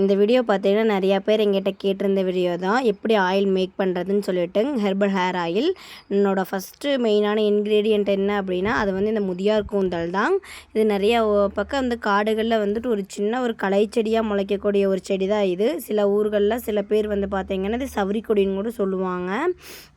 இந்த வீடியோ பார்த்தீங்கன்னா நிறையா பேர் எங்கிட்ட கேட்டிருந்த வீடியோ தான். எப்படி ஆயில் மேக் பண்ணுறதுன்னு சொல்லிட்டு ஹெர்பல் ஹேர் ஆயில் என்னோடய ஃபஸ்ட்டு மெயினான இன்க்ரீடியண்ட் என்ன அப்படின்னா அது வந்து இந்த முதியார் கூந்தல் தான். இது நிறையா பக்கம் இந்த காடுகளில் வந்துட்டு ஒரு சின்ன ஒரு களை செடியாக முளைக்கக்கூடிய ஒரு செடி தான் இது. சில ஊர்களில் சில பேர் வந்து பார்த்தீங்கன்னா இது சவரிக்கொடின்னு கூட சொல்லுவாங்க.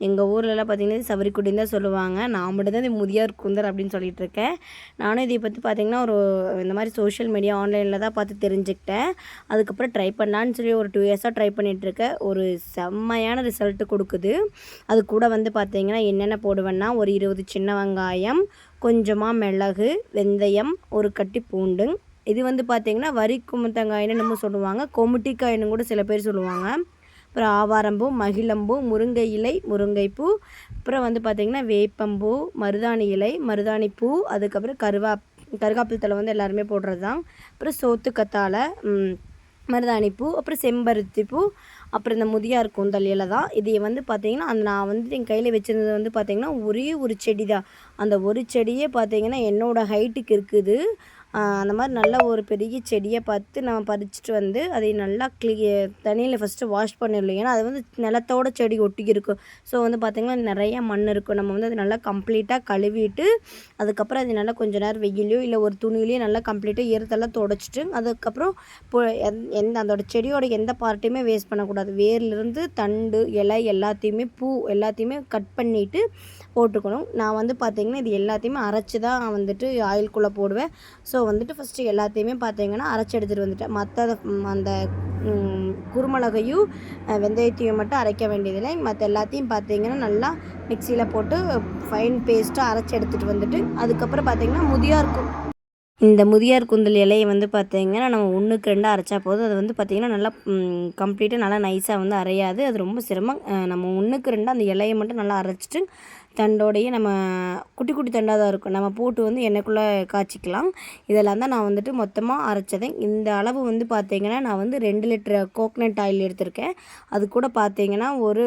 எங்கள் ஊர்லலாம் பார்த்தீங்கன்னா இது சவரிக்கொடின்னு தான் சொல்லுவாங்க. நான் மட்டும் தான் இது முதியார் கூந்தல் அப்படின்னு சொல்லிட்டு இருக்கேன். நானும் இதை பற்றி பார்த்தீங்கன்னா ஒரு இந்த மாதிரி சோஷியல் மீடியா ஆன்லைனில் தான் பார்த்து தெரிஞ்சுக்கிட்டேன். அதுக்கப்புறம் ட்ரை பண்ணலான்னு சொல்லி ஒரு டூ இயர்ஸாக ட்ரை பண்ணிகிட்ருக்கேன் ஒரு செம்மையான ரிசல்ட்டு கொடுக்குது. அது கூட வந்து பார்த்தீங்கன்னா என்னென்ன போடுவேன்னா ஒரு இருபது சின்ன வெங்காயம் கொஞ்சமாக மிளகு வெந்தயம் ஒரு கட்டி பூண்டு. இது வந்து பார்த்தீங்கன்னா வரி குமுத்தங்காயின்னு நம்ம சொல்லுவாங்க. கொமுட்டிக்காயின்னு கூட சில பேர் சொல்லுவாங்க. அப்புறம் ஆவாரம்பூ மகிழம்பூ முருங்கை இலை முருங்கைப்பூ. அப்புறம் வந்து பார்த்திங்கன்னா வேப்பம்பூ மருதாணி இலை மருதாணி பூ. அதுக்கப்புறம் கருவா கருகாப்பில் தலை வந்து எல்லாருமே போடுறது தான் அப்புறம் சோத்து கத்தாழை மருதாணி பூ அப்புறம் செம்பருத்தி பூ அப்புறம் இந்த முதியார் கூந்தல் இலை தான். இதை வந்து பார்த்திங்கன்னா அந்த நான் வந்து என் கையில் வச்சுருந்தது வந்து பார்த்திங்கன்னா ஒரே ஒரு செடி தான் அந்த ஒரு செடியே பார்த்திங்கன்னா என்னோடய ஹைட்டுக்கு இருக்குது. அந்த மாதிரி நல்ல ஒரு பெரிய செடியை பார்த்து நம்ம பறிச்சுட்டு வந்து அதை நல்லா க்ளீ தண்ணியில் ஃபஸ்ட்டு வாஷ் பண்ணிடலாம் ஏன்னா அது வந்து நிலத்தோட செடி ஒட்டி இருக்கும் ஸோ வந்து பார்த்திங்கன்னா நிறைய மண் இருக்கும். நம்ம வந்து அதை நல்லா கம்ப்ளீட்டாக கழுவிட்டு அதுக்கப்புறம் அது நல்லா கொஞ்ச நேரம் வெயிலையோ இல்லை ஒரு துணியிலையோ நல்லா கம்ப்ளீட்டாக ஈரத்தெல்லாம் தொடச்சிட்டு அதுக்கப்புறம் எந்- எந்த அதோட செடியோட எந்த பார்ட்டையுமே வேஸ்ட் பண்ணக்கூடாது. வேர்லேருந்து தண்டு இலை எல்லாத்தையுமே பூ எல்லாத்தையுமே கட் பண்ணிவிட்டு போட்டுக்கணும். நான் வந்து பார்த்திங்கன்னா இது எல்லாத்தையுமே அரைச்சி தான் வந்துட்டு ஆயில்குள்ளே போடுவேன். ஸோ வந்துட்டு ஃபஸ்ட்டு எல்லாத்தையுமே பார்த்தீங்கன்னா அரைச்சி எடுத்துகிட்டு வந்துட்டேன். மற்ற அந்த குருமிளகையும் வெந்தயத்தையும் மட்டும் அரைக்க வேண்டியதில்லை. மற்ற எல்லாத்தையும் பார்த்தீங்கன்னா நல்லா மிக்சியில் போட்டு ஃபைன் பேஸ்ட்டாக அரைச்சி எடுத்துகிட்டு வந்துட்டு அதுக்கப்புறம் பார்த்தீங்கன்னா முதியார் கு- இந்த முதியார் குந்தல் இலையை வந்து பார்த்தீங்கன்னா நம்ம ஒன்றுக்கு ரெண்டாக அரைச்சா போதும். அது வந்து பார்த்திங்கன்னா நல்லா கம்ப்ளீட்டாக நல்லா நைஸாக வந்து அரையாது. அது ரொம்ப சிரமம். நம்ம ஒன்றுக்கு ரெண்டாக அந்த இலையை மட்டும் நல்லா அரைச்சிட்டு தண்டோடையே நம்ம குட்டி குட்டி தண்டாக தான் இருக்கும். நம்ம போட்டு வந்து எண்ணெய்க்குள்ளே காய்ச்சிக்கலாம். இதெல்லாம் தான் நான் வந்துட்டு மொத்தமாக அரைச்சதேன் இந்த அளவு வந்து பார்த்திங்கன்னா நான் வந்து ரெண்டு லிட்டர் கோக்னட் ஆயில் எடுத்திருக்கேன். அது கூட பார்த்தீங்கன்னா ஒரு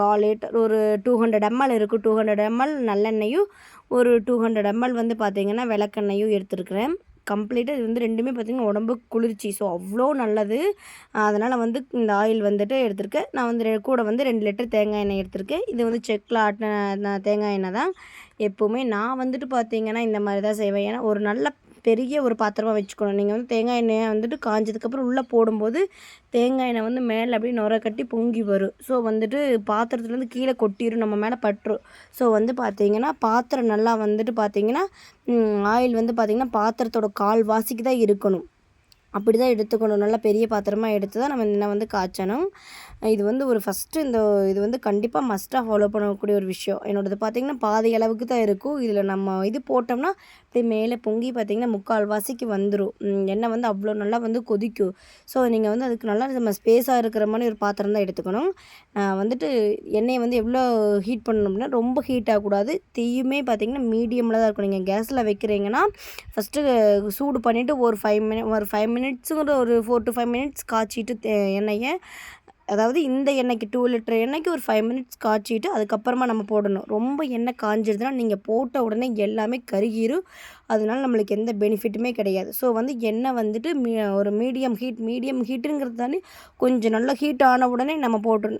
கால் லிட்டர் ஒரு டூ ஹண்ட்ரட் எம்எல் இருக்குது டூ ஹண்ட்ரட் எம்எல் நல்லெண்ணெயும் ஒரு டூ ஹண்ட்ரட் எம்எல் வந்து பார்த்திங்கன்னா விளக்கெண்ணெயும் எடுத்துருக்கிறேன். கம்ப்ளீட்டாக இது வந்து ரெண்டுமே பார்த்திங்கன்னா உடம்புக்கு குளிர்ச்சி. ஸோ அவ்வளோ நல்லது. அதனால் வந்து இந்த ஆயில் வந்துட்டு எடுத்திருக்கேன். நான் வந்து கூட வந்து ரெண்டு லிட்டர் தேங்காய் எண்ணெய் எடுத்திருக்கேன். இது வந்து செக்கில் ஆட்டின தேங்காய் எண்ணெய் தான். எப்போவுமே நான் வந்துட்டு பார்த்திங்கன்னா இந்த மாதிரி தான் செய்வேன். ஏன்னா ஒரு நல்ல பெரிய ஒரு பாத்திரமாக வச்சுக்கணும். நீங்கள் வந்து தேங்காய் எண்ணெயை வந்துட்டு காஞ்சதுக்கப்புறம் உள்ளே போடும்போது தேங்காய் எண்ணெய் வந்து மேலே அப்படியே நுர கட்டி பொங்கி வரும். ஸோ வந்துட்டு பாத்திரத்துலேருந்து கீழே கொட்டிடும் நம்ம மேலே பட்டுரும். ஸோ வந்து பார்த்திங்கன்னா பாத்திரம் நல்லா வந்துட்டு பார்த்தீங்கன்னா ஆயில் வந்து பார்த்திங்கன்னா பாத்திரத்தோட கால் வாசிக்கு தான் இருக்கணும். அப்படி தான் எடுத்துக்கணும். நல்லா பெரிய பாத்திரமாக எடுத்து தான் நம்ம என்ன வந்து காய்ச்சணும். இது வந்து ஒரு ஃபஸ்ட்டு இந்த இது வந்து கண்டிப்பாக மஸ்ட்டாக ஃபாலோ பண்ணக்கூடிய ஒரு விஷயம். என்னோடது பார்த்திங்கன்னா பாதி அளவுக்கு தான் இருக்கும். இதில் நம்ம இது போட்டோம்னா அப்படியே மேலே பொங்கி பார்த்திங்கன்னா முக்கால்வாசிக்கு வந்துடும் எண்ணெய் வந்து அவ்வளோ நல்லா வந்து கொதிக்கும். ஸோ நீங்கள் வந்து அதுக்கு நல்லா நம்ம ஸ்பேஸாக இருக்கிற மாதிரி ஒரு பாத்திரம் தான் எடுத்துக்கணும். நான் வந்துட்டு எண்ணெயை வந்து எவ்வளோ ஹீட் பண்ணணும் அப்படின்னா ரொம்ப ஹீட் ஆகக்கூடாது. தீயுமே பார்த்திங்கன்னா மீடியமில் தான் இருக்கும். நீங்கள் கேஸில் வைக்கிறீங்கன்னா ஃபஸ்ட்டு சூடு பண்ணிவிட்டு ஒரு ஃபைவ் மினிட் ஒரு ஃபைவ் மினிட்ஸுங்கிற ஒரு ஃபோர் டு ஃபைவ் மினிட்ஸ் காய்ச்சிட்டு தே- எண்ணெயை அதாவது இந்த எண்ணெய்க்கு டூ லிட்டர் எண்ணெய்க்கு ஒரு ஃபைவ் மினிட்ஸ் காய்ச்சிட்டு அதுக்கப்புறமா நம்ம போடணும். ரொம்ப எண்ணெய் காஞ்சிருதுன்னா நீங்கள் போட்ட உடனே எல்லாமே கருகிரும். அதனால நம்மளுக்கு எந்த பெனிஃபிட்டுமே கிடையாது. ஸோ வந்து எண்ணெய் வந்துட்டு மீ ஒரு மீடியம் ஹீட் மீடியம் ஹீட்டுங்கிறது தானே கொஞ்சம் நல்லா ஹீட் ஆன உடனே நம்ம போட்டு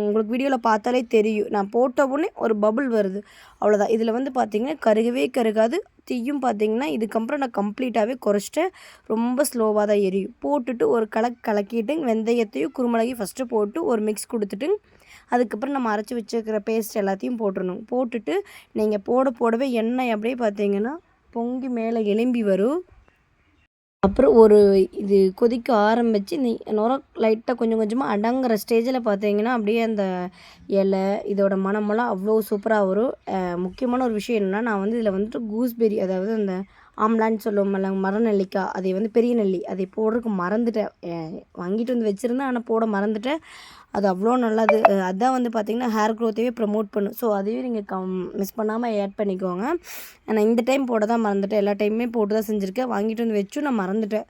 உங்களுக்கு வீடியோவில் பார்த்தாலே தெரியும். நான் போட்ட உடனே ஒரு பபுள் வருது. அவ்வளோதான் இதில் வந்து பார்த்திங்கன்னா கருகவே கருகாது. தீயும் பார்த்தீங்கன்னா இதுக்கப்புறம் நான் கம்ப்ளீட்டாகவே குறைச்சிட்டேன் ரொம்ப ஸ்லோவாக தான் எரியும். போட்டுட்டு ஒரு கலக்கு கலக்கிட்டு வெந்தயத்தையும் குருமிளகையும் ஃபஸ்ட்டு போட்டு ஒரு மிக்ஸ் கொடுத்துட்டு அதுக்கப்புறம் நம்ம அரைச்சி வச்சுருக்கிற பேஸ்ட் எல்லாத்தையும் போட்டுடணும். போட்டுட்டு நீங்கள் போட போடவே எண்ணெய் அப்படியே பார்த்தீங்கன்னா பொங்கி மேலே எலும்பி வரும். அப்புறம் ஒரு இது கொதிக்க ஆரம்பித்து நீ நுர லைட்டாக கொஞ்சம் கொஞ்சமாக அடங்குற ஸ்டேஜில் பார்த்தீங்கன்னா அப்படியே அந்த இலை இதோட மணமெல்லாம் அவ்வளோ சூப்பராக வரும். முக்கியமான ஒரு விஷயம் என்னென்னா நான் வந்து இதில் வந்துட்டு கூஸ்பெரி அதாவது அந்த ஆம்லான்னு சொல்லுவோம்ல மரநெல்லிக்காய். அதை வந்து பெரிய நெல்லி. அதை போடுறதுக்கு மறந்துட்டேன். வாங்கிட்டு வந்து வச்சுருந்தேன். ஆனால் போட மறந்துட்டேன். அது அவ்வளோ நல்லது. அதுதான் அதான் வந்து பார்த்திங்கன்னா ஹேர் க்ரோத்தையே ப்ரமோட் பண்ணும். ஸோ அதையும் நீங்கள் கம் மிஸ் பண்ணாமல் ஆட் பண்ணிக்கோங்க. நான் இந்த டைம் போட தான் மறந்துட்டேன். எல்லா டைமுமே போட்டு தான் செஞ்சுருக்கேன். வாங்கிட்டு வந்து வச்சும் நான் மறந்துட்டேன்.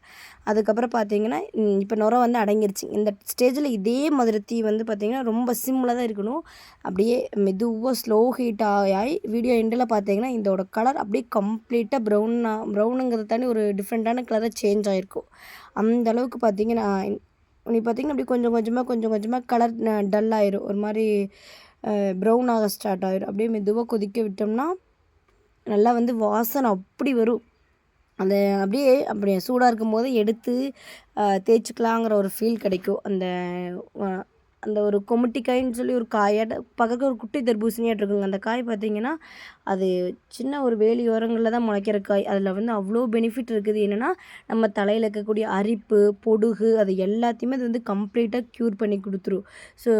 அதுக்கப்புறம் பார்த்தீங்கன்னா இப்போ நுரம் வந்து அடங்கிருச்சு. இந்த ஸ்டேஜில் இதே மாதிரி தீ வந்து பார்த்திங்கன்னா ரொம்ப சிம்மில் தான் இருக்கணும். அப்படியே மெதுவாக ஸ்லோ ஹீட் ஆகி வீடியோ எண்டில் பார்த்தீங்கன்னா இதோட கலர் அப்படியே கம்ப்ளீட்டாக ப்ரௌனாக ப்ரௌனுங்கிறத தாண்டி ஒரு டிஃப்ரெண்ட்டான கலராக சேஞ்ச் ஆகிருக்கும் அந்த அளவுக்கு பார்த்தீங்கன்னா நீ பார்த்தீங்கன்னா அப்படி கொஞ்சம் கொஞ்சமாக கொஞ்சம் கொஞ்சமாக கலர் டல் ஆயிரும். ஒரு மாதிரி ப்ரௌன் ஆக ஸ்டார்ட் ஆயிரும். அப்படியே மெதுவாக கொதிக்க விட்டோம்னா நல்லா வந்து வாசனை அப்படி வரும். அந்த அப்படியே அப்படி சூடாக இருக்கும்போது எடுத்து தேய்ச்சிக்கலாங்கிற ஒரு ஃபீல் கிடைக்கும். அந்த அந்த ஒரு கொமிட்டிக்காயின்னு சொல்லி ஒரு காயாட்ட பக்கத்தில் ஒரு குட்டி தர்பூசணியாட்டு இருக்குங்க. அந்த காய் பார்த்தீங்கன்னா அது சின்ன ஒரு வேலி ஓரங்களில் தான் முளைக்கிற காய். அதில் வந்து அவ்வளோ பெனிஃபிட் இருக்குது. என்னென்னா நம்ம தலையில் இருக்கக்கூடிய அரிப்பு பொடுகு அது எல்லாத்தையுமே அது வந்து கம்ப்ளீட்டாக க்யூர் பண்ணி கொடுத்துரும். ஸோ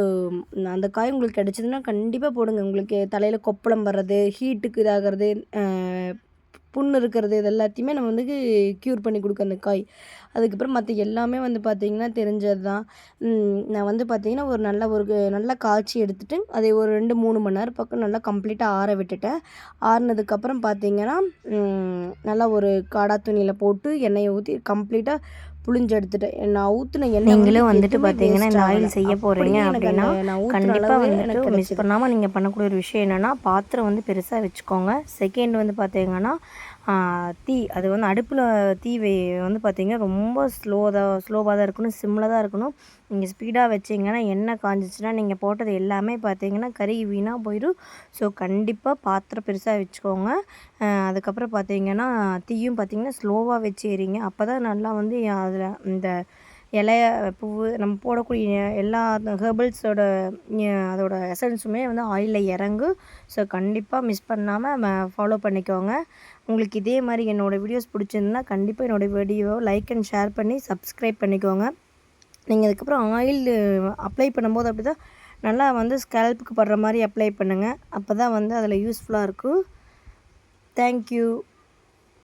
அந்த காய் உங்களுக்கு கிடச்சிதுன்னா கண்டிப்பாக போடுங்க. உங்களுக்கு தலையில் கொப்பளம் வர்றது ஹீட்டுக்கு இதாகிறது புண்ணு இருக்கிறது இது எல்லாத்தையுமே நம்ம வந்து க்யூர் பண்ணி கொடுக்கும் அந்த காய். அதுக்கப்புறம் மற்ற எல்லாமே வந்து பார்த்திங்கன்னா தெரிஞ்சது தான் நான் வந்து பார்த்திங்கன்னா ஒரு நல்ல ஒரு நல்லா காய்ச்சி எடுத்துட்டு அதை ஒரு ரெண்டு மூணு மணி நேரம் பக்கம் நல்லா கம்ப்ளீட்டாக ஆற விட்டுட்டேன். ஆறுனதுக்கப்புறம் பார்த்திங்கன்னா நல்லா ஒரு காடா துணியில் போட்டு எண்ணெயை ஊற்றி கம்ப்ளீட்டாக புளிஞ்சு எடுத்துட்டேன். நான் ஊற்றின எண்ணெய் நீங்களும் வந்துட்டு பார்த்தீங்கன்னா இந்த ஆயில். செய்ய போகிறீங்க அப்படின்னா கண்டிப்பாக வந்துட்டு மிஸ். பண்ணாமல் நீங்கள் பண்ணக்கூடிய ஒரு விஷயம் என்னென்னா பாத்திரம் வந்து பெருசாக வச்சுக்கோங்க. செகண்ட் வந்து பார்த்தீங்கன்னா தீ அது வந்து அடுப்பில் தீ வே வந்து பார்த்திங்கன்னா ரொம்ப ஸ்லோதாக ஸ்லோவாக தான் இருக்கணும் சிம்மில் தான் இருக்கணும். நீங்கள் ஸ்பீடாக வச்சிங்கன்னா எண்ணெய் காஞ்சிச்சுன்னா நீங்கள் போட்டது எல்லாமே பார்த்தீங்கன்னா கறி வீணாக போயிடும். ஸோ கண்டிப்பாக பாத்திரம் பெருசாக வச்சுக்கோங்க. அதுக்கப்புறம் பார்த்தீங்கன்னா தீயும் பார்த்தீங்கன்னா ஸ்லோவாக வச்சு எறிங்க அப்போ தான் நல்லா வந்து அதில் இந்த இலைய பூவு நம்ம போடக்கூடிய எல்லா ஹெர்பல்ஸோட அதோட எசன்ஸுமே வந்து ஆயிலில் இறங்கும் ஸோ கண்டிப்பாக மிஸ் பண்ணாமல் ஃபாலோ பண்ணிக்கோங்க. உங்களுக்கு இதே மாதிரி என்னோடய வீடியோஸ் பிடிச்சிருந்தா கண்டிப்பாக என்னோடய வீடியோவை லைக் அண்ட் ஷேர் பண்ணி சப்ஸ்கிரைப் பண்ணிக்கோங்க. நீங்கள் அதுக்கப்புறம் ஆயில் அப்ளை பண்ணும்போது அப்படி தான் நல்லா வந்து ஸ்கேல்ப்புக்கு படுற மாதிரி அப்ளை பண்ணுங்கள் அப்போ தான் வந்து அதில் யூஸ்ஃபுல்லாக இருக்கும். தேங்க்யூ